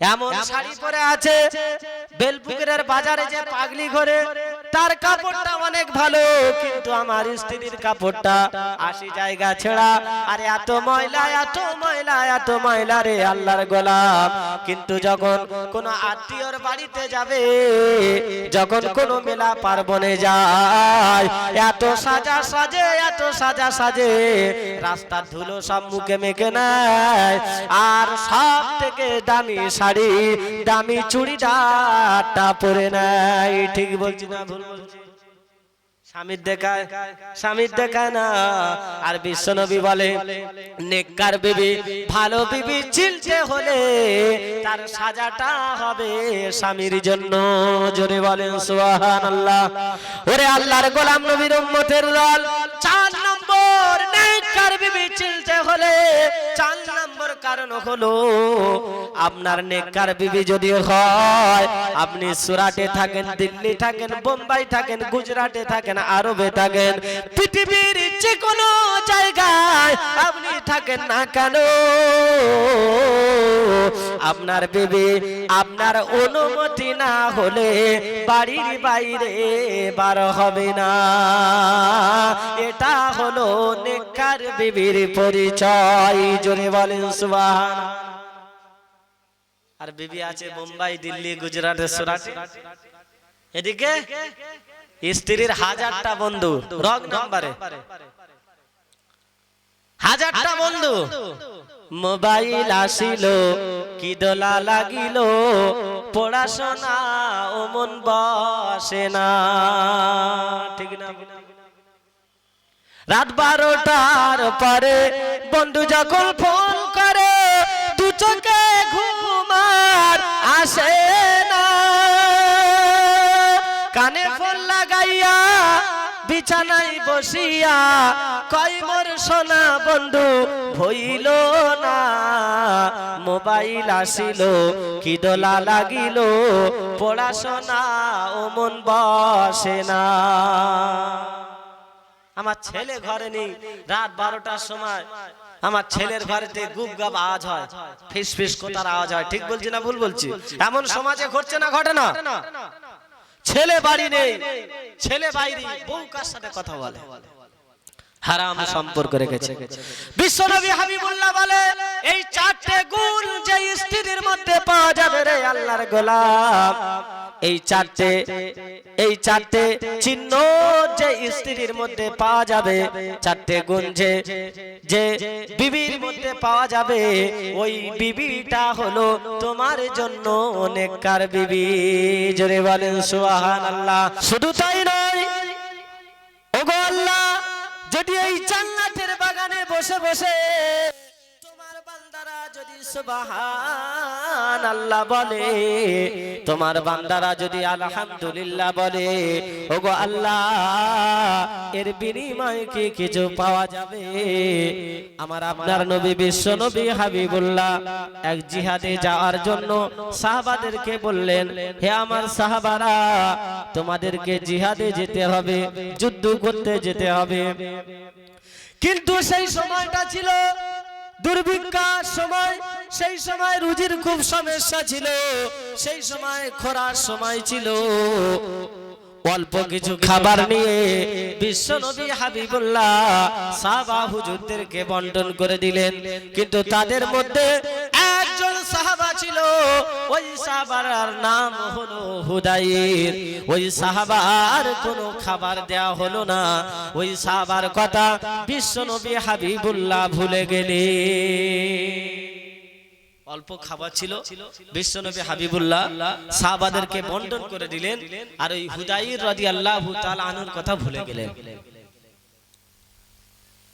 এমন শাড়ি পরে আছে বেলপুকুরের বাজারে যে পাগলি ঘরে তার কাপড়টা অনেক ভালো, কিন্তু আমার স্ত্রীর কাপড়টা আশি জায়গা ছেঁড়া। আর এত ময়লা এত ময়লা এত ময়লা রে আল্লাহর গোলাম। কিন্তু যখন কোন আত্মীয়র বাড়িতে যাবে, যখন কোন মেলা পার্বণে যায়, এত সাজা সাজে, এত সাজা সাজে, রাস্তার ধুলো সব মুখে মেখে নেয়। আর সব থেকে দামি শাড়ি, দামি চুড়িদারটা পরে নেয়। ঠিক বলছি না স্বামীর দেখায় স্বামীর দেখায় না। আর বিশ্বনবী বলে, নেককার বিবি, ভালো বিবি চিনতে হলে তার সাজাটা হবে স্বামীর জন্য। জোরে বলেন সুবহান আল্লাহ ওরে আল্লাহর গোলাম নবীর উম্মতের দল, চার নম্বর নেককার বিবি চিনতে হলে চার কারণ হলো, আপনার নেককার বিবি যদি হয়, আপনি সুরাটে থাকেন, দিল্লি থাকেন, বোম্বাই থাকেন, গুজরাটে থাকেন, আরবে থাকেন, পৃথিবীর যে কোনো জায়গায় আপনি থাকেন না কেন? আপনার বিবি আপনার অনুমতি না হলে বাড়ির বাইরে বার হবে না। এটা হলো নেককার বিবির পরিচয়। জোরে বলেন আর বিবি আছে মুম্বাই, দিল্লি, গুজরাট, সুরাট। এদিকে স্ত্রীর হাজারটা বন্ধু, রং নাম্বারে। হাজারটা বন্ধু। মোবাইল আসিল, কি দোলা লাগিল, পড়াশোনা ও মন বসে না। ঠিক না? রাত বারোটার পরে বন্ধু যখন ফোন চোখে ঘুমার আসে না। কানে ফোন লাগাইয়া বিছানায় বসিয়া কয়, মোর সোনা বন্ধু, হইল না। মোবাইল আসিল, কি দোলা লাগিল, পড়াশোনা ও মন বসে না। আমার ছেলে ঘরে নেই, রাত বারোটার সময় আমার ছেলের ঘরেতে গুপ গাপ আওয়াজ হয়। ফিস ফিস কোতার আওয়াজ হয়। ঠিক বলছি না ভুল বলছি? এমন সমাজে ঘটছে না ঘটে না। ছেলে বাড়ি নেই। ছেলে বাইরে বউ কার সাথে কথা বলে। হারাম সম্পর্ক রেখেছে। বিশ্বনবী হাবিবুল্লাহ বলে এই চারটে গুণ যে স্ত্রীর মধ্যে পাওয়া যাবে রে আল্লাহর গোলাম। এই চারটে এই চারটে চিহ্ন যে স্ত্রীর মধ্যে পাওয়া যাবে, চারটে গুণ যে বিবির মধ্যে পাওয়া যাবে, ওই বিবিটা হলো তোমার জন্য অনেককার বিবি। জোরে বলেন সুবহান আল্লাহ শুধু তাই নয়, ওগো আল্লাহ, যদি এই জান্নাতের বাগানে বসে বসে যদি সুবহান আল্লাহ বলে, তোমার বান্দারা যদি আলহামদুলিল্লাহ বলে, ওগো আল্লাহ, এর বিনিময়ে কি কিছু পাওয়া যাবে? আমার আপনার নবী বিশ্ব নবী হাবিবুল্লাহ এক জিহাদে যাওয়ার জন্য সাহাবাদেরকে বললেন, হে আমার সাহাবারা, তোমাদেরকে জিহাদে যেতে হবে, যুদ্ধ করতে যেতে হবে। কিন্তু সেই সময়টা ছিল দুর্ভিক্ষার সময় সেই সময় রুজির খুব সমস্যা ছিল সেই সময় খরার সময় ছিল। অল্প কিছু খাবার নিয়ে বিশ্ব নবী হাবিবুল্লাহ সাহাবা হুজুরদেরকে বন্টন করে দিলেন। কিন্তু তাদের মধ্যে একজন সাহাবা ছিল। ওই সাহাবার নাম হলো হুদাইর। ওই সাহাবার কোনো খাবার দেয়া হলো না। ওই সাহাবার কথা বিশ্ব নবী হাবিবুল্লাহ ভুলে গেলে অল্প খাবার ছিল। বিশ্বনবী হাবিবুল্লাহ সাহাবাদেরকে বন্টন করে দিলেন আর ওই হুদাইর রাদিয়াল্লাহু তাআলা আনুর কথা ভুলে গেলেন।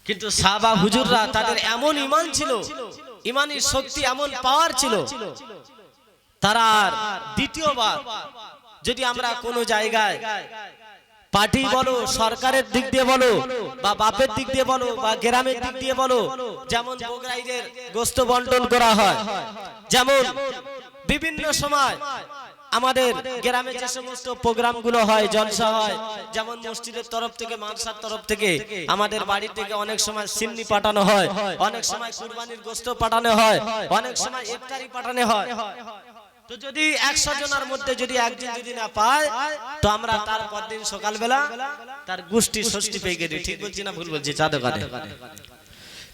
কিন্তু সাহাবা হুজুররা তাদের এমন ঈমান ছিল ঈমানের শক্তি এমন পাওয়ার ছিল। তারা দ্বিতীয়বার যদি আমরা কোনো জায়গায় পার্টি বলো সরকারের দিক দিয়ে বলো বা বাপের দিক দিয়ে বলো বা গ্রামের দিক দিয়ে বলো যেমন বগরাইদের গোস্ত বন্টন করা হয়। যেমন বিভিন্ন সময় আমাদের গ্রামে যে সমস্ত প্রোগ্রামগুলো হয় জলসা হয় যেমন মসজিদের তরফ থেকে মানসার তরফ থেকে আমাদের বাড়ি থেকে অনেক সময় সিন্নি পাঠানো হয় অনেক সময় কুরবানির গোস্ত পাঠানো হয় অনেক সময় ইফতারি পাঠানো হয়। তো যদি একশো জনের মধ্যে যদি একদিন যদি না পায়, তো আমরা তার পরদিন সকালবেলা তার গোষ্ঠী ষষ্ঠী পেয়ে গেছি। ঠিক বলছি না ভুল বলছি? চা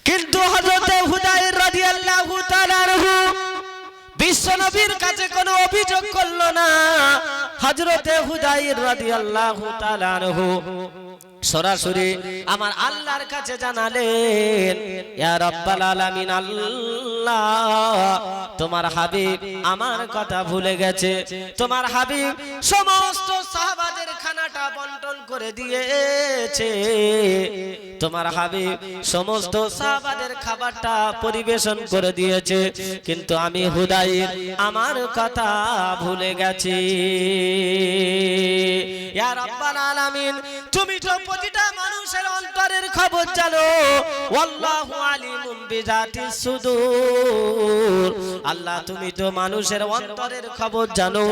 কিন্তু হযরতে হুদায়র রাদিয়াল্লাহু তাআলা আনহু বিশ্ব কাছে কোনো অভিযোগ করল না। হযরতে হুদায়র রাদিয়াল্লাহু তাআলা আনহু সরাসরি আমার আল্লাহর কাছে জানালেন আলামিন, আল্লাহ, তোমার হাবিব আমার কথা ভুলে গেছে। তোমার হাবিব সমস্ত সাহাবাদের খানাটা বন্টন করে দিয়েছে। তোমার হাবিব সমস্ত সাহাবাদের খাবারটা পরিবেশন করে দিয়েছে। কিন্তু আমি হুদাই আমার কথা ভুলে গেছি। আলামিন, তুমি তো প্রতিটা মানুষের অন্তরের খবর জানো। আল্লাহু আলিমুম সুদূর। আল্লাহ, তুমি তো মানুষের অন্তরের খবর জানো।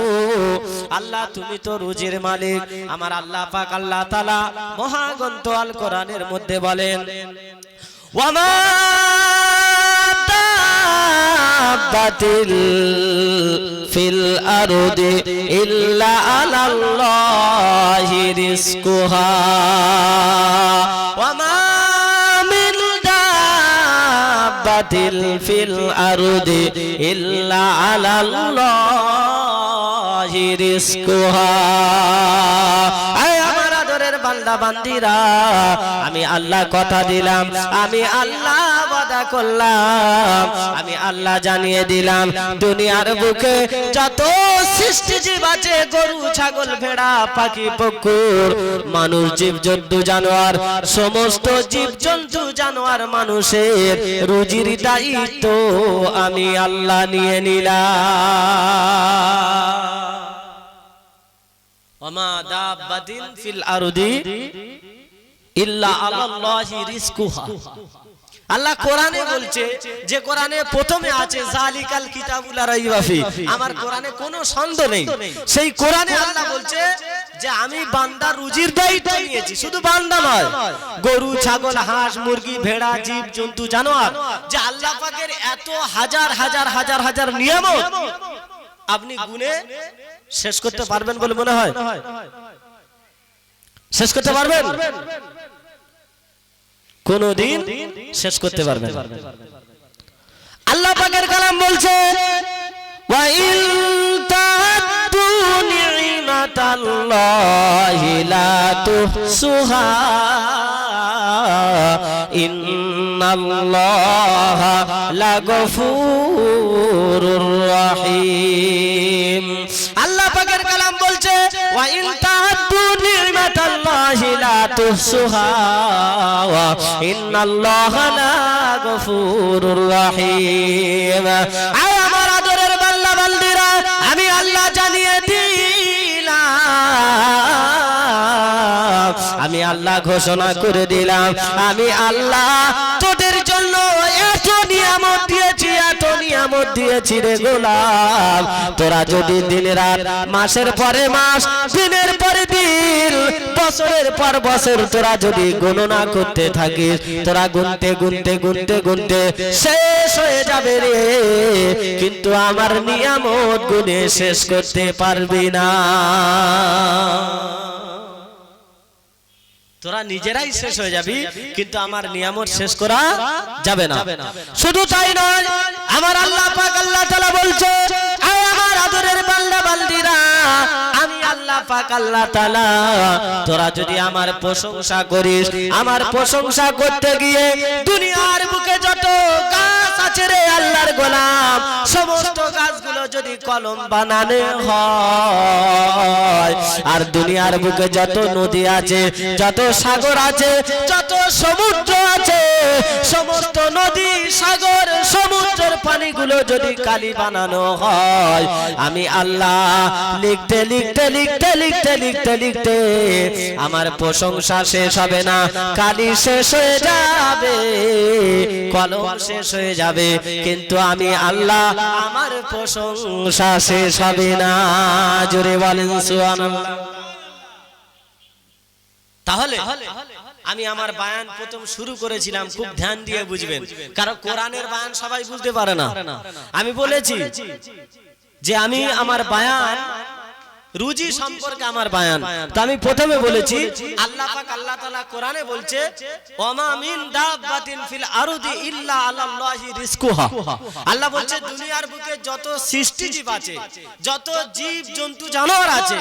আল্লাহ, তুমি তো রুজির মালিক। আমার আল্লাহ পাক আল্লাহ তাআলা মহাগ্রন্থ আল কোরআনের মধ্যে বলেন, ওয়ামা দাব্বাতিল ফিল আরদি ইল্লা আলাল্লাহি রিজকুহা। ওয়ামা মিন দাব্বাতিল ফিল আরদি ইল্লা আলাল্লাহি রিজকুহা। আয় আমার বান্দা বান্দিরা, আমি আল্লাহ কথা দিলাম, আমি আল্লাহ ওয়াদা করলাম, আমি আল্লাহ জানিয়ে দিলাম, দুনিয়ার বুকে যত সৃষ্টি জীব আছে, গরু, ছাগল, ভেড়া, পাখি পক্ষুর মানুষ জীব জন্তু জানোয়ার, সমস্ত জীব জন্তু জানোয়ার, মানুষের রুজির দায়িত্ব আমি আল্লাহ নিয়ে নিলাম। ওমা দাব্বাতিন ফিল আরদি ইল্লা আলাল্লাহি রিজকুহা আল্লাহ কোরআনে বলছে যে কোরআনে প্রথমে আছে জালিকাল কিতাবুল আমার কোরআনে কোনো সন্দেহ নেই। সেই কোরআনে আল্লাহ বলছে যে আমি বান্দা রুজির দায়িত্ব নিয়েছি। শুধু বান্দা নয় গরু ছাগল হাঁস মুরগি ভেড়া জীব জন্তু জানোয়ার। যে আল্লাহ পাকের এত হাজার হাজার হাজার হাজার নিয়ামত। আপনি গুনে শেষ করতে পারবেন বলে মনে হয়। শেষ করতে পারবেন? কোনদিন শেষ করতে পারবেন আল্লাহ পাকের কালাম বলছে লা তুহসুহা ইন্নাল্লাহা লাগফুরুর রহিম আল্লাহ পাকের কালাম বলছে ওয়া ইন তাআদু নি'মাতাল্লাহি লা তুহসুহা ইন্নাল্লাহ লাগফুরুর রহিম আমি আল্লাহ ঘোষণা করে দিলাম। আমি আল্লাহ তোদের জন্য এত নিয়ামত দিয়েছি, এত নিয়ামত দিয়েছি রে গোলাম। তোরা যদি দিন রাত, মাসের পরে মাস, দিনের পরে দিন, বছরের পর বছর তোরা যদি গণনা করতে থাকিস, তোরা গুনতে গুনতে গুনতে গুনতে শেষ হয়ে যাবে রে। কিন্তু আমার নিয়ামত গুনে শেষ করতে পারবি না। তোরা নিজেরাই শেষ হয়ে যাবি কিন্তু আমার নিয়ামত শেষ করা যাবে না। শুধু তাই নয় আমার আল্লাহ পাক আল্লাহ তাআলা বলছে আমার আদরের বান্দা বান্দিরা আমি আল্লাহ পাক আল্লাহ তাআলা তোরা যদি আমার প্রশংসা করিস আমার প্রশংসা করতে গিয়ে দুনিয়ার বুকে যত গাছ আল্লাহর গোলাম। সমস্ত গাছগুলো যদি কলম বানানো হয়, আর দুনিয়ার বুকে যত নদী আছে, যত সাগর আছে, যত সমুদ্র আছে, সমস্ত নদী, সাগর, সমুদ্রের পানিগুলো যদি কালি বানানো হয়, আমি আল্লাহ লিখতে লিখতে লিখতে লিখতে লিখতে লিখতে আমার প্রশংসা শেষ হবে না, কালি শেষ হয়ে যাবে, কলম শেষ হয়ে যাবে। কিন্তু আমি আল্লাহ, আমার প্রশংসা শেষ হবে না। জোরে বলেন, সুবহানাল্লাহ। তাহলে আমি আমার বায়ান প্রথম শুরু করেছিলাম, খুব ধ্যান দিয়ে বুঝবেন। কারণ কোরআনের বায়ান সবাই বুঝতে পারে না। আমি বলেছি যে আমি আমার বায়ান রুজি সম্পর্কে আমার বায়ান। তো আমি প্রথমে বলেছি আল্লাহ পাক আল্লাহ তাআলা কোরআনে বলছে ওমা মিন দাব্বাতিন ফিল আরদি ইল্লা আলাল্লাহি রিজকুহা। আল্লাহ বলছে দুনিয়ার বুকে যত সৃষ্টি জীব আছে যত জীব জন্তু জানোয়ার আছে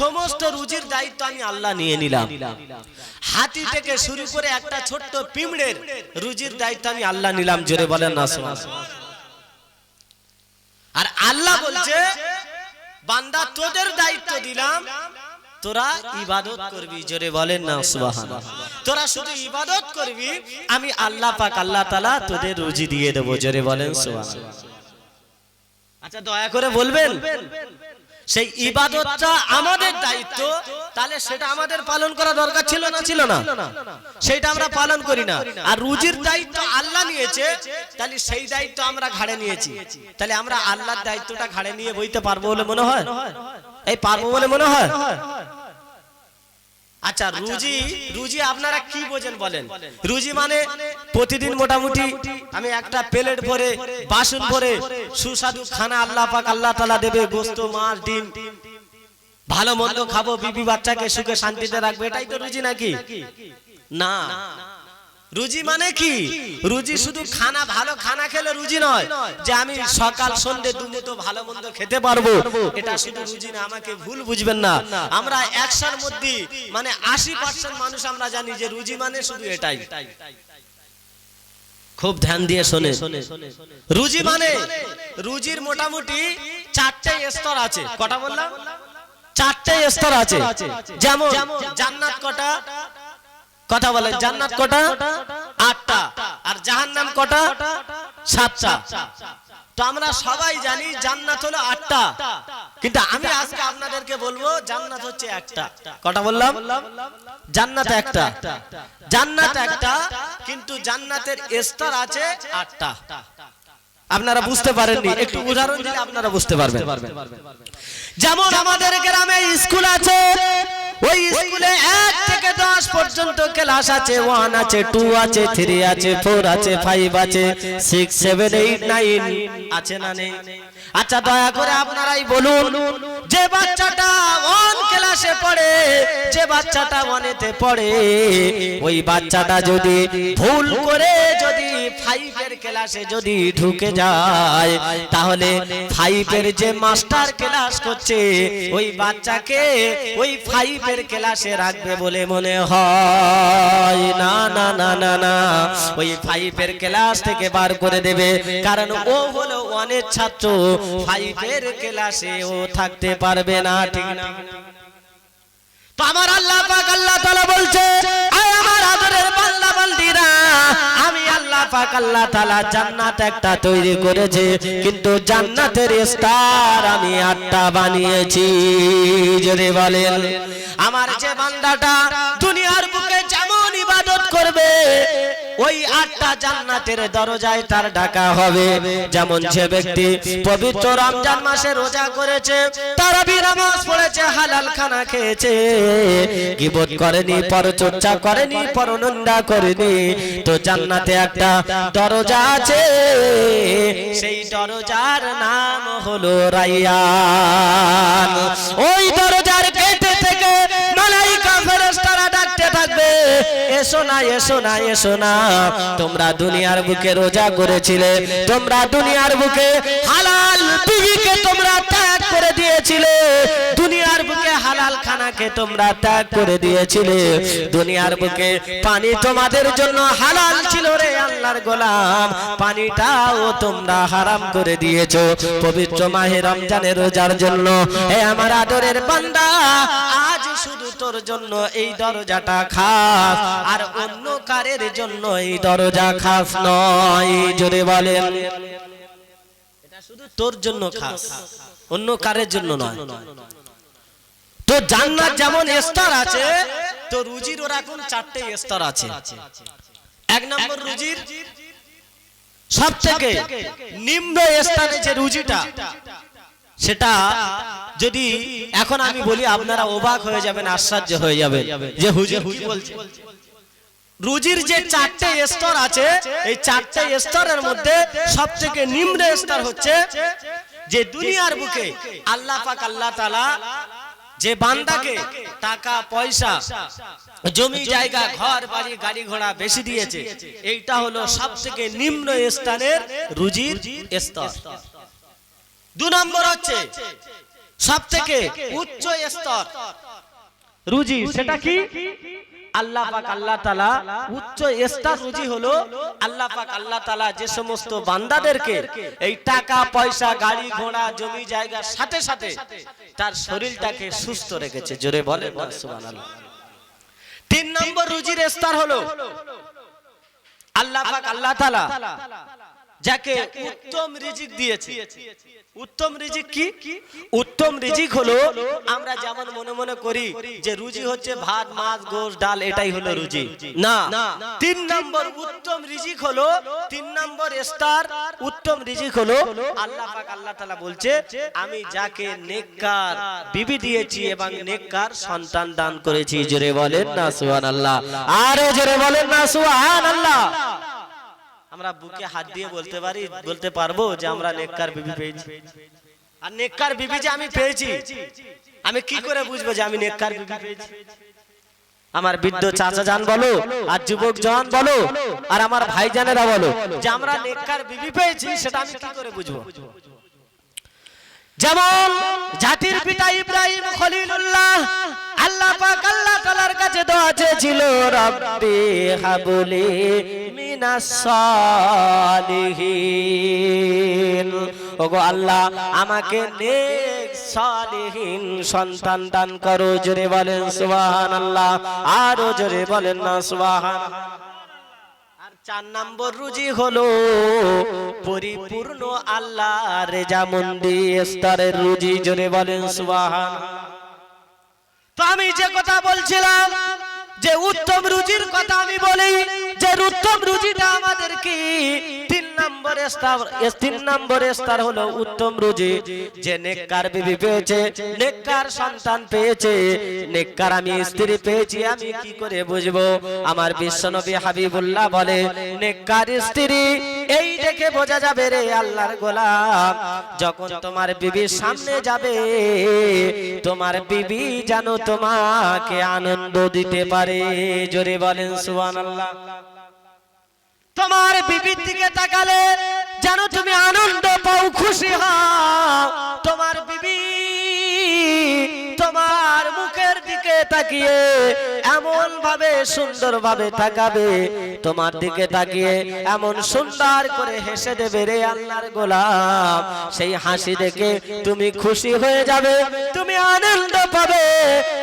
সমস্ত রুজির দায়িত্ব আমি আল্লাহ নিয়ে নিলাম। হাতি থেকে শুরু করে একটা ছোট্ট পিমড়ের রুজির দায়িত্ব আমি আল্লাহ নিলাম জোরে বলেন না। আর আল্লাহ বলছে বান্দা তোদের দায়িত্ব দিলাম। তোরা ইবাদত করবি, জোরে বলেন না, সুবাহান। তোরা শুধু ইবাদত করবি, আমি আল্লাহ পাক, আল্লাহ তালা তোদের রুজি দিয়ে দেবো, জোরে বলেন, সুবাহান। আচ্ছা দয়া করে বলবেন? সেই ইবাদতটা আমাদের দায়িত্ব। তাহলে সেটা আমাদের পালন করা দরকার ছিল না ছিল না? সেটা আমরা পালন করি না। আর রুজির দায়িত্ব আল্লাহ নিয়েছে। তাহলে সেই দায়িত্ব আমরা ঘাড়ে নিয়েছি। তাহলে আমরা আল্লাহর দায়িত্বটা ঘাড়ে নিয়ে বইতে পারব বলে মনে হয়? এই পারব বলে মনে হয়? আচ্ছা রুজি রুজি। আপনারা কি বোঝেন বলেন? রুজি মানে প্রতিদিন মোটামুটি আমি একটা প্লেট ভরে বাসন ভরে সুস্বাদু খানা আল্লাহ পাক আল্লাহ তালা দেবে গোস্ত মাছ ডিম। ভালো মন্দ খাব বিবি বাচ্চাকে সুখে শান্তিতে রাখবে এটাই তো রুজি নাকি? না। রুজি মানে কি? রুজি শুধু খানা, ভালো খানা খেলে রুজি নয়, যে আমি সকাল সন্ধে দুমুটো ভালো মন্দ খেতে পারব, এটা শুধু রুজি না, আমাকে ভুল বুঝবেন না। আমরা একশোর মধ্যে মানে আশি পার্সেন্ট মানুষ আমরা জানি যে রুজি মানে শুধু এটাই। খুব ধ্যান দিয়ে শোনে রুজি মানে রুজির মোটামুটি চারটে স্তর আছে। কটা বললাম? চারটে স্তর আছে। যেমন, জান্নাত কটা কথা বলে জান্নাত কটা? আটটা। আর জাহান্নাম কটা? সাতটা। তো আমরা সবাই জানি জান্নাত হলো আটটা। কিন্তু আমি আজকে আপনাদেরকে বলব জান্নাত হচ্ছে একটা। কটা বললাম? জান্নাত একটা। জান্নাত একটা কিন্তু জান্নাতের স্তর আছে আটটা। আপনারা বুঝতে পারেননি একটু উদাহরণ দিলে আপনারা বুঝতে পারবেন যেমন আমাদের গ্রামে স্কুল আছে ওই স্কুলে এক থেকে দশ পর্যন্ত ক্লাস আছে ওয়ান আছে টু আছে থ্রি আছে ফোর আছে ফাইভ আছে সিক্স সেভেন এইট নাইন আছে না নেই আচ্ছা দয়া করে আপনারাই বলুন, যে বাচ্চাটা ওয়ান ক্লাসে পড়ে, যে বাচ্চাটা ওয়ানেতে পড়ে, ওই বাচ্চাটা যদি ভুল করে যদি ফাইভের ক্লাসে যদি ঢুকে যায়, তাহলে ফাইভের যে মাস্টার ক্লাস করছে, ওই বাচ্চাকে ওই ফাইভের ক্লাসে রাখবে বলে মনে হয়। না না না না না, ওই ফাইভের ক্লাস থেকে বার করে দেবে, কারণ ও হলো ওয়ানের ছাত্র ফাইভের ক্লাসে ও থাকতে পারবে না, ঠিক না। তো আমার আল্লাহ পাক আল্লাহ তাআলা বলছে, আয় আমার আদরের বান্দা, বান্দিরা, আমি আল্লাহ পাক আল্লাহ তাআলা জান্নাত একটা তৈরি করেছে, কিন্তু জান্নাতের স্তর আমি আটটা বানিয়েছি, যদি বলেন। আমার যে বান্দাটা দুনিয়ার বুকে যেমন ইবাদত করবে ওই আটটা জান্নাতের দরজায় তার ডাকা হবে। যেমন যে ব্যক্তি পবিত্র রমজান মাসে রোজা করেছে তারাবি পড়েছে, হালাল খানা খেয়েছে। করেনি করেনি করেনি। তো জান্নাতে একটা দরজা আছে, সেই দরজার নাম হলো রাইয়ান। ওই দরজার গেটে এসো না এসো না এসো না। তোমরা দুনিয়ার বুকে রোজা করেছিলে, তোমরা দুনিয়ার বুকে হালাল বিবিকে তোমরা ত্যাগ করে দিয়েছিলে। দুনিয়ার বুকে হালাল খানাকে তোমরা ত্যাগ করে দিয়েছিলে। দুনিয়ার বুকে পানি তোমাদের জন্য হালাল ছিল রে আল্লাহর গোলাম। পানিটাও তোমরা হারাম করে দিয়েছ। পবিত্র মাহে রমজানের রোজার জন্য। হে আমার আদরের বান্দা, আজ শুধু তোর জন্য এই দরজাটা খাস। আর অন্য কারের জন্য এই দরজা খাস নয়, জোরে বলেন। শুধু তোর জন্য খাস, অন্য কারের জন্য নয়। তো জান্নাত যেমন স্তর আছে তো রুজির ওরকম চারটে স্তর আছে। এক নম্বর রুজির সব থেকে নিম্ন স্তরে যে রুজিটা, সেটা যদি এখন আমি বলি, আপনারা অবাক হয়ে যাবেন, আশ্চর্য হয়ে যাবে যে হুজুর কি বলছে? রুজির যে চারটে স্তর আছে, এই চারটে স্তরের মধ্যে সব থেকে নিম্ন স্তর হচ্ছে যে দুনিয়ার বুকে আল্লাহ পাক আল্লাহ তালা যে বান্দাকে টাকা, পয়সা, জমি, জায়গা, ঘর, বাড়ি, গাড়ি ঘোড়া বেশি দিয়েছে, এইটা হলো সব থেকে নিম্ন স্থানের রুজির স্তর। দু নম্বর হচ্ছে সব থেকে উচ্চ স্তর। রুজি সেটা কি? আল্লাহ পাক আল্লাহ তালা উচ্চ স্তর রুজি হলো আল্লাহ পাক আল্লাহ তালা যে সমস্ত বান্দাদেরকে এই টাকা পয়সা গাড়ি ঘোড়া জমি জায়গার সাথে সাথে তার শরীরটাকে সুস্থ রেখেছে জোরে বলে সুবহানাল্লাহ। তিন নম্বর রুজির স্তর হলো আল্লাহ পাক আল্লাহ তালা যাকে উত্তম রিজিক দিয়েছে। উত্তম রিজিক কি? উত্তম রিজিক হলো আমরা যেমন মনে মনে করি যে রুজি হচ্ছে ভাত মাছ গোশ ডাল এটাই হলো রুজি। না তিন নম্বর উত্তম রিজিক হলো তিন নম্বর স্তর উত্তম রিজিক হলো আল্লাহ পাক আল্লাহ তাআলা বলছে আমি যাকে নেককার বিবি দিয়েছি এবং নেককার সন্তান দান করেছি। জোরে বলেন না সুবহানাল্লাহ। আরও জোরে বলেন না সুবহানাল্লাহ। আমরা বুকে হাত দিয়ে বলতে পারি বলতে পারব যে আমরা নেককার বিবি পেয়েছি। আর নেককার বিবি যে আমি পেয়েছি আমি কি করে বুঝব যে আমি নেককার বিবি পেয়েছি? আমার বৃদ্ধ চাচা জান বলো আর যুবক জন বলো আর আমার ভাইজানেরা বলো যে আমরা নেককার বিবি পেয়েছি সেটা আমি কি করে বুঝব? যেমন জাতির পিতা ইব্রাহিম খলিলুল্লাহ, আল্লাহ পাক আল্লাহ তাআলার কাছে দোয়া চেয়েছিল, রব্বি হাবলি মিনাস সালিহিন। ওগো আল্লাহ, আমাকে নেক সালিহিন সন্তান দান করো, জোরে বলেন সুবহানাল্লাহ, আরও জোরে বলেন না সুবহান আর চার নম্বর রুজি হলো পরিপূর্ণ আল্লাহ রেজামন্দি স্তরের রুজি, জোরে বলেন সুবহান তো আমি যে কথা বলছিলাম, যে উত্তম রুজির কথা আমি বলি, যে উত্তম রুজিটা আমাদের কি নম্বর স্তর তিন নম্বর হলো উত্তম রুজি, যে নেককার বিবি পেয়েছে, নেককার সন্তান পেয়েছে, নেককার আমি স্ত্রী পেয়েছি, আমি কি করে বুঝব? আমার বিশ্বনবী হাবিবুল্লাহ বলে, নেককার স্ত্রী, এই দেখে বোঝা যাবে রে আল্লাহর গোলাম, যখন তোমার বিবির সামনে যাবে, তোমার বিবি যেন তোমাকে আনন্দ দিতে পারে। জোরে বলেন সুবহানাল্লাহ। তোমার বিবির দিকে তাকালে যেন তুমি আনন্দ পাও খুশি হও। তোমার বিবি তোমার মুখের দিকে তাকিয়ে এমন ভাবে সুন্দর ভাবে তাকাবে, তোমার দিকে তাকিয়ে এমন সুন্দর করে হেসে দেবে রে আল্লাহর গোলাম। সেই হাসি দেখে তুমি খুশি হয়ে যাবে, তুমি আনন্দ পাবে।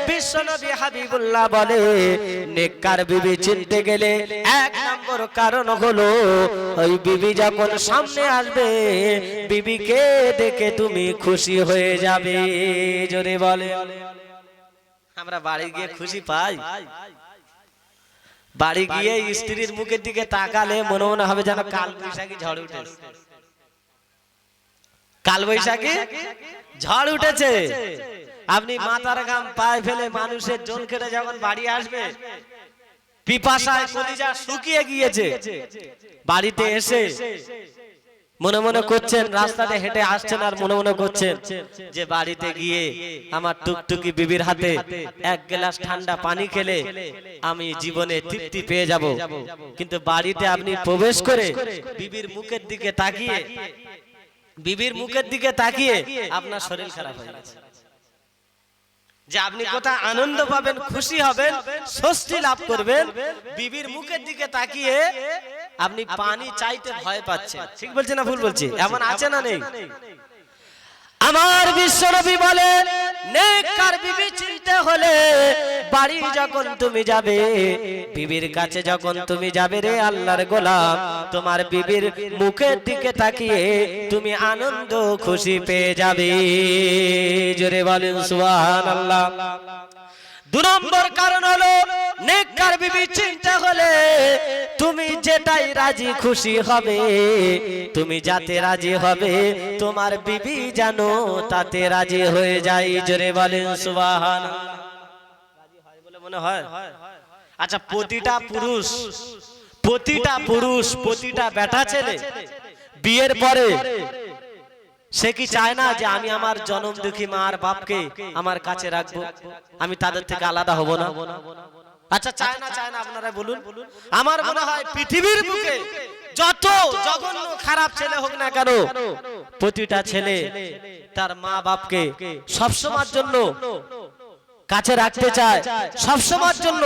বিশ্বনবী হাবিবুল্লাহ বলে, নেককার বিবি চিনতে গেলে এক নম্বর কারণ হলো, ওই বিবি যখন সামনে আসবে, বিবিকে দেখে তুমি খুশি হয়ে যাবে। জোরে বলে আমরা বাড়ি গিয়ে খুশি পাই। বাড়ি গিয়ে স্ত্রীর মুখের দিকে তাকালে মনে মনে হবে যেন কাল বৈশাখী ঝড় উঠেছে। কাল বৈশাখী ঝড় উঠেছে। আপনি মাথার গাম পায়ে ফেলে মানুষের জল খেটে যখন বাড়ি আসবে, পিপাসায় শুকিয়ে গিয়েছে। বাড়িতে এসে মনে মনে করছেন রাস্তাতে হেঁটে আসছেন আর মনে মনে করছেন যে বাড়িতে গিয়ে আমার টুকটুকি বিবির হাতে এক গ্লাস ঠান্ডা পানি খেলে আমি জীবনে তৃপ্তি পেয়ে যাব। কিন্তু বাড়িতে আপনি প্রবেশ করে বিবির মুখের দিকে তাকিয়ে বিবির মুখের দিকে তাকিয়ে আপনার শরীর খারাপ হয়ে গেছে। যে আপনি কোথায় আনন্দ পাবেন খুশি হবেন স্বস্তি লাভ করবেন বিবির মুখের দিকে তাকিয়ে আপনি পানি চাইতে ভয় পাচ্ছেন। ঠিক বলছেন না ভুল বলছি? এমন আছে না নেই? আমার বিশ্বনবী বলে নেককার বিবি বিবি চিনতে হলে বাড়ি যখন তুমি যাবে, বিবির কাছে যখন তুমি যাবে রে আল্লাহর গোলাম, তোমার বিবির মুখের দিকে তাকিয়ে তুমি আনন্দ খুশি পেয়ে যাবে। জোরে বলেন সুবহানাল্লাহ। দু কারণ হলো, নেককার বিবি চিনতে হলে তুমি যেটাই রাজি খুশি হবে, তুমি যাতে রাজি হবে, তোমার বিবি জানো তাতে রাজি হয়ে যায়। জোরে বলেন, সুবাহান। মনে হয় আচ্ছা প্রতিটা পুরুষ প্রতিটা পুরুষ, প্রতিটা বেটা ছেলে বিয়ের পরে সে কি চায় না যে আমি আমার জনম দুঃখী মা আর বাপকে আমার কাছে রাখব? আমি তাদের থেকে আলাদা হব না? আচ্ছা চায় না চায় না আপনারা বলুন। আমার মনে হয় পৃথিবীর বুকে যত জঘন্য খারাপ ছেলে হোক না কেন প্রতিটা ছেলে তার মা বাপকে সবসময়ের জন্য কাছে রাখতে চায় সবসময়ের জন্য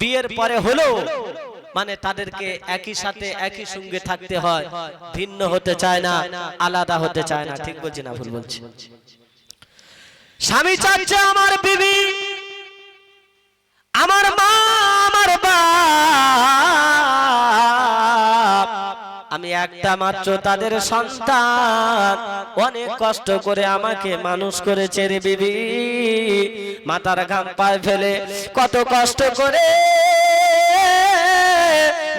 বিয়ের পরে হলো মানে তাদেরকে একই সাথে একই সঙ্গে থাকতে হয় ভিন্ন হতে চায় না আলাদা হতে চায় না ঠিক বলছি না ভুল বলছি। স্বামী চাচ্ছে আমার বিবি আমার মা আমার বাপ। আমি একটা মাত্র তাদের সন্তান। অনেক কষ্ট করে আমাকে মানুষ করেছে রে বিবি। মাথার ঘাম পায়ে ফেলে কত কষ্ট করে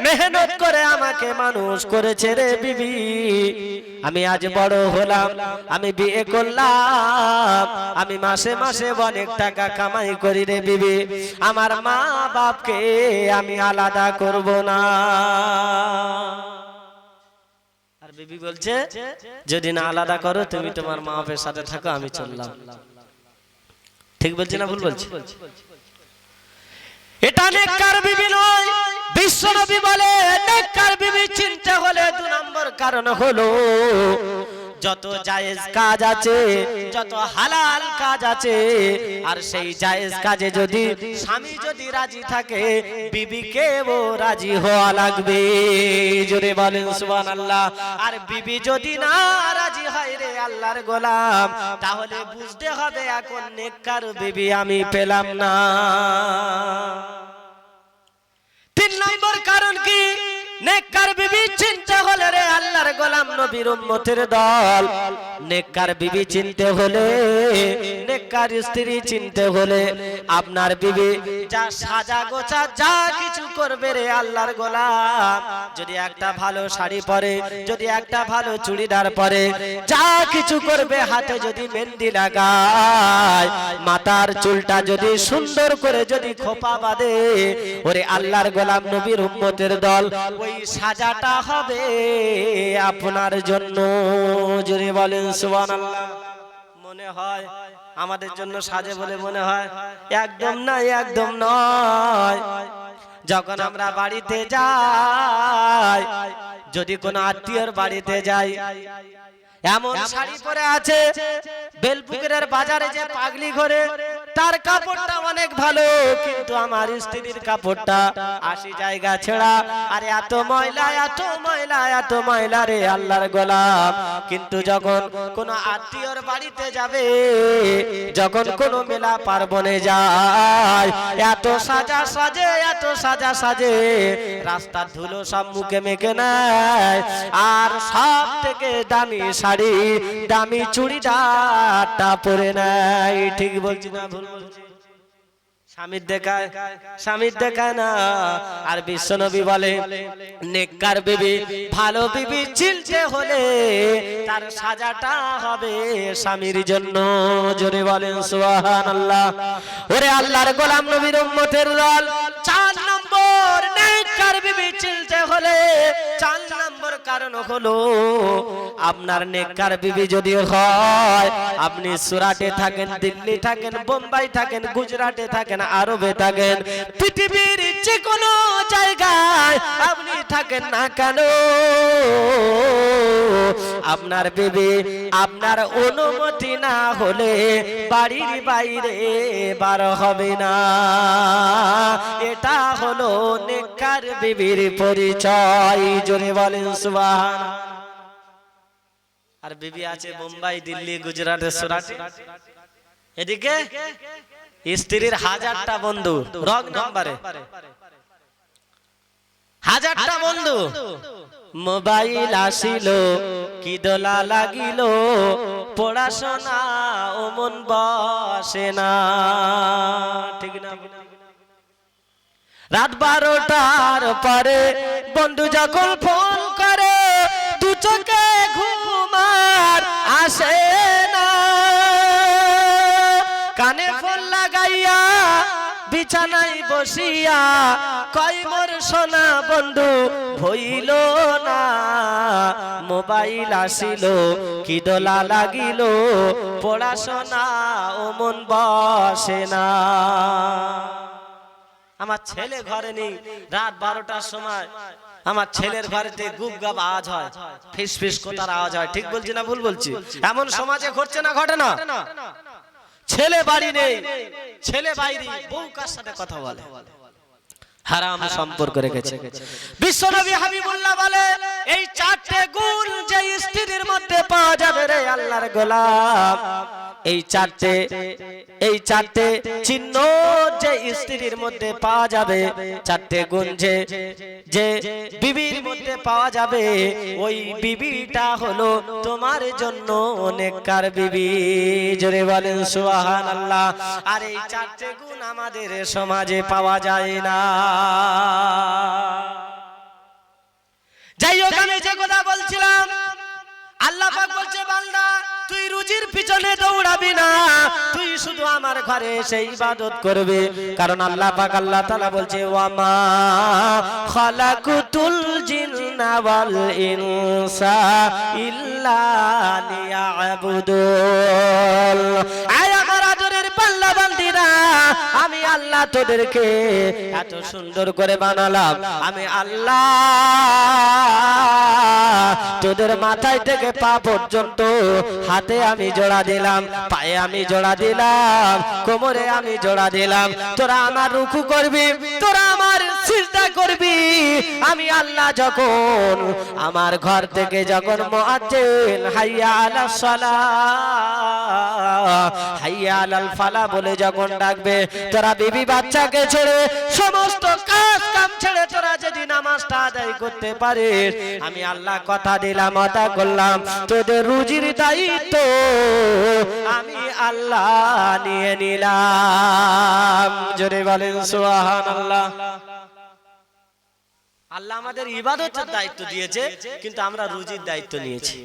মেহনত করে আমাকে মানুষ করেছে রে বিবি। আমি আজ বড় হলাম, আমি বিয়ে করলাম, আমি মাসে মাসে অনেক টাকা কামাই করি রে বিবি। আমার মা বাপকে আমি আলাদা করব না। আর বিবি বলছে, যদি না আলাদা করো, তুমি তোমার মা বাপের সাথে থাকো, আমি চললাম। ঠিক বলছি না ভুল বলছি? এটা নেককার বিবি নয়। বিশ্ব নবী বলে, নেককার বিবি চিনতে হলে দু নম্বর কারণ হলো, যত জায়েজ কাজ আছে, যত হালাল কাজ আছে, আর সেই জায়েজ কাজে যদি স্বামী যদি রাজি থাকে, বিবিকে ও রাজি হওয়া লাগবে। জোরে বলেন, সুবহানাল্লাহ। আর বিবি যদি না রাজি হয় রে আল্লাহর গোলাম, তাহলে বুঝতে হবে এখন নেককার বিবি আমি পেলাম না। তিন নম্বর কারণ কি? নেককার বিবি চিনতে হলে রে আল্লাহর গোলাম নবীর উম্মতের দল। নেককার বিবি চিনতে হলে, নেককার স্ত্রী চিনতে হলে, আপনার বিবি যা সাজা গোছা, যা কিছু করবে রে আল্লাহর গোলাম। যদি একটা ভালো শাড়ি পরে, যদি একটা ভালো চুড়িদার পরে, যা কিছু করবে হাতে যদি মেহেন্দি লাগায়, মাথার চুলটা যদি সুন্দর করে যদি খোপা বাঁধে, ওরে আল্লাহর গোলাম নবীর উম্মতের দল ওই সাজাটা হবে আপনার জন্য। জোরে বলেন সুবান মনে হয় আমাদের জন্য সাজে বলে মনে হয়। একদম না, একদম নয়। যখন আমরা বাড়িতে যাই, যদি কোনো আত্মীয়র বাড়িতে যাই এমন শাড়ি পরে আছে বেলপুকুরের বাজারে যে পাগলি ঘরে তার কাপড়টা অনেক ভালো কিন্তু আমার স্ত্রীর কাপড়টা আশি জায়গা ছেড়া। আর এত ময়লা এত ময়লা এত ময়লা রে আল্লাহর গোলাম কিন্তু যখন কোন আত্মীয়র বাড়িতে যাবে যখন কোন মেলা পার্বণে যায় এত সাজা সাজে এত সাজা সাজে রাস্তার ধুলো সব মুখে মেখে নেয় আর সব থেকে দামি শাড়ি দামি চুড়িদারটা পরে নাই। ঠিক বলছি না ভুল বলছি? স্বামীর দেখায় স্বামীর দেখায় না। আর বিশ্বনবী বলে, নেককার বিবি, ভালো বিবি চিনতে হলে তার সাজাটা হবে স্বামীর জন্য। জোরে বলেন, সুবহানাল্লাহ। ওরে আল্লাহর গোলাম নবীর উম্মতের দল, চার নম্বর নেককার বিবি চিনতে হলে, চার নম্বর কারণ হলো আপনার নেককার বিবি যদি হয়, আপনি সুরাটে থাকেন, দিল্লি থাকেন, বোম্বাই থাকেন, গুজরাটে থাকেন আরবে থাকেন। পৃথিবীর যে কোনো জায়গায় আপনি থাকেন না কেন? আপনার বিবি আপনার অনুমতি না হলে বাড়ির বাইরে বার হবে না। এটা হলো নেককার বিবির পরিচয়। জোরে বলেন সুবহান আর বিবি আছে বোম্বাই দিল্লি গুজরাট সুরাট। এদিকে? স্ত্রীর হাজারটা বন্ধু। হাজারটা বন্ধু। মোবাইল আসিল, কি দোলা লাগিল, পড়াশোনা ও মন বসে না। ঠিক না। রাত বারোটার পরে বন্ধু যখন ফোন করে, দু চোখে ঘুমার আসে না। কানে ফোন বিছানায় বসিয়া কই মোর সোনা বন্ধু হইল না। মোবাইল আসিল, কি দোলা লাগিল, পড়াশোনা ও মন বসে না। আমার ছেলে ঘরে নেই, রাত বারোটার সময়। আমার ছেলের ঘরেতে গুপ গাব আওয়াজ হয়, ফিস ফিস কোতার আওয়াজ হয়, ঠিক বলছি না ভুল বলছি? এমন সমাজে ঘটছে না, ঘটে না? ছেলে বাড়ি নেই ছেলে বাইরে বউ কার সাথে কথা বলে। হারাম সম্পর্ক রেখেছে। বিশ্বনবী হাবিবুল্লাহ বলে, এই চারটে গুণ যে স্ত্রীর মধ্যে পাওয়া যাবে রে আল্লাহর গোলাম। এই চারটে এই চারটে চিহ্ন যে স্ত্রীর মধ্যে পাওয়া যাবে, চারটে গুণ যে যে বিবির মধ্যে পাওয়া যাবে, ওই বিবিটা হলো তোমার জন্য অনেককার বিবি। জোরে বলেন সুবহান আল্লাহ আর এই চারটে গুণ আমাদের সমাজে পাওয়া যায় না। যাই হোক আমি যে কথা বলছিলাম আল্লাহ পাক বলছে বান্দা তুই রুজির পিছনে দৌড়াবি না। তুই শুধু আমার ঘরে এসে ইবাদত করবে। কারণ আল্লাহ পাক আল্লাহ তাআলা বলছে ওয়ামা খালাকুতুল জিন্না ওয়াল ইনসা ইল্লা লিয়াবুদুন। আয় আমার আদরের পাল্লা বান্দিরা, আমি আল্লাহ তোদেরকে এত সুন্দর করে বানালাম। আমি আল্লাহ তোদের মাথায় থেকে পা পর্যন্ত হাতে আমি জোড়া দিলাম, পায়ে আমি জোড়া দিলাম, কোমরে আমি জোড়া দিলাম। তোরা আমার রুকু করবি, তোরা আমার সিজদা করবি। আমি আল্লাহ যখন আমার ঘর থেকে যখন মুআজ্জিন, হাইয়া আলা সালাহ, হাইয়া আলাল ফালা বলে যখন ডাকবে তোরা বিবি বাচ্চাকে ছেড়ে সমস্ত কাজ কাম ছেড়ে তোরা যদি নামাজটা আদায় করতে পারিস, আমি আল্লাহ কথা দিলাম কথা করলাম, তোদের রুজির দায়িত্ব আমি আল্লাহ নিয়ে নিলাম। জোরে বলেন সুবহান আল্লাহ আল্লাহ আমাদের ইবাদতের দায়িত্ব দিয়েছে, কিন্তু আমরা রুজির দায়িত্ব নিয়েছি।